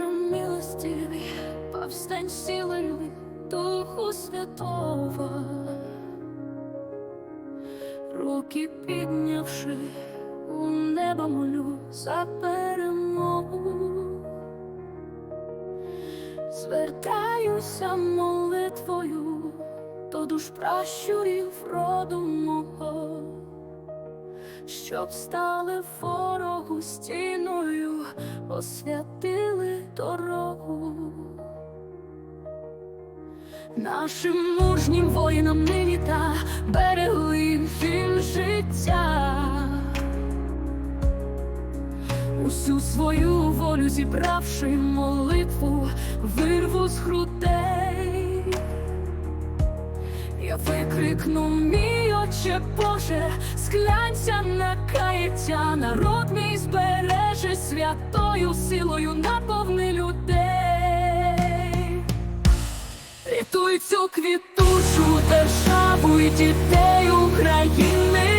Боже милостивий, повстань силою Духу Святого, руки піднявши, у небо молю за перемогу, звертаюся молитвою до душ пращурів роду мого щоб стали ворогу стіною, освятили дорогу. Нашим мужнім воїнам нині та берегли він життя. Усю свою волю зібравши молитву, вирву з грудей. Я викрикну, мій отче Боже, склянься на каяття, народ святою силою наповни людей. Рятуй цю квітучу державу і дітей України.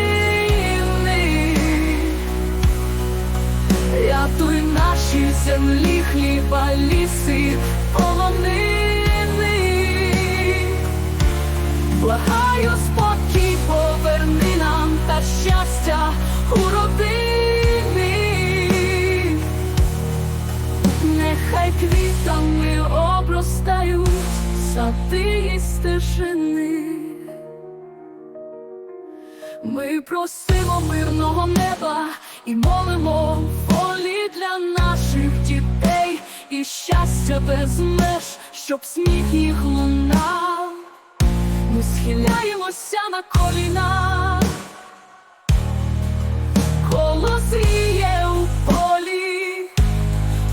Рятуй наші землі, хліба, ліси, полонини. Благаю спокій, поверни нам та щастя у родини. Сади і стежини. Ми просимо мирного неба і молимо волі для наших дітей і щастя без меж, щоб сміх їх лунав. Ми схиляємося на коліна, голос є у полі,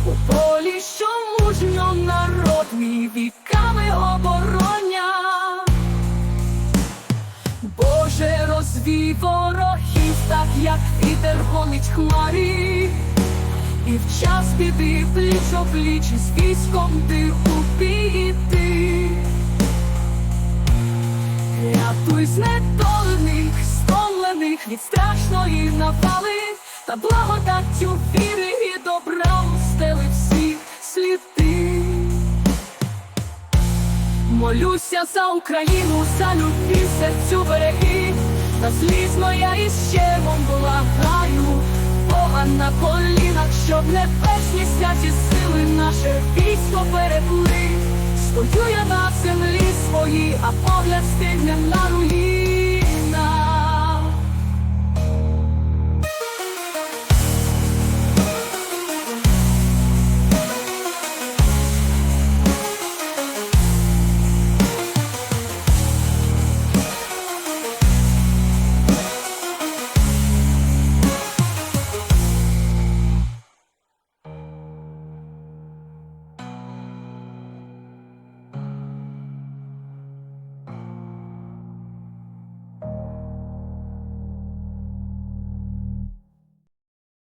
у полі, що мужньо народ мій віками розвій ворогів, так як вітер гонить хмарі, і в час біди пліч опліч з військом ти упійти. Рятуй знедолених, стомлених від страшної навали, та благодаттю віри і добра устели всіх сліди. Молюся за Україну, за любві серцю береги, та злізно я із щемом благаю Бога на колінах, щоб небесні святі сили наше військо берегли. Стою я на землі своїй, а погляд стигне на руїні.